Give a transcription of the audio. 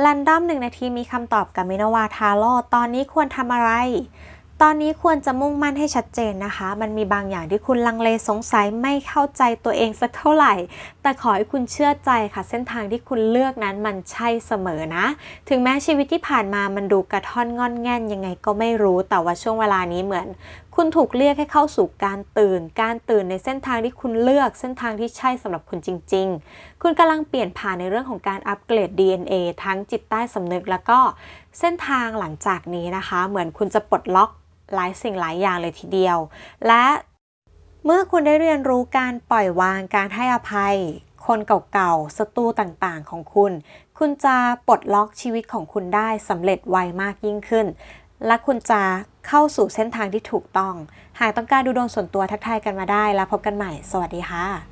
แรนดอมหนึ่งนาทีมีคำตอบกับมินาวาทาโร่ตอนนี้ควรทำอะไร ตอนนี้ควรจะมุ่งมั่นให้ชัดเจนนะคะ มันมีบางอย่างที่คุณลังเลสงสัยไม่เข้าใจตัวเองสักเท่าไหร่ แต่ขอให้คุณเชื่อใจค่ะ เส้นทางที่คุณเลือกนั้นมันใช่เสมอนะ ถึงแม้ชีวิตที่ผ่านมามันดูกระท่อนงอนแง่นยังไงก็ไม่รู้ แต่ว่าช่วงเวลานี้เหมือนคุณถูกเรียกให้เข้าสู่การตื่น การตื่นในเส้นทางที่คุณเลือก เส้นทางที่ใช่สำหรับคุณจริง ๆ คุณกำลังเปลี่ยนผ่านในเรื่องของการอัปเกรด DNA ทั้งจิตใต้สำนึก แล้วก็เส้นทางหลังจากนี้นะคะ เหมือนคุณจะปลดล็อกหลายสิ่งหลายอย่างเลยทีเดียว และเมื่อคุณได้เรียนรู้การปล่อยวางการให้อภัย คนเก่าๆศัตรูต่างๆ ของคุณ คุณจะปลดล็อกชีวิตของคุณได้สำเร็จไวมากยิ่งขึ้น และคุณจะ เข้าสู่เส้นทางที่ถูกต้อง หากต้องการดูดวงส่วนตัวทักทายกันมาได้ แล้วพบกันใหม่ สวัสดีค่ะ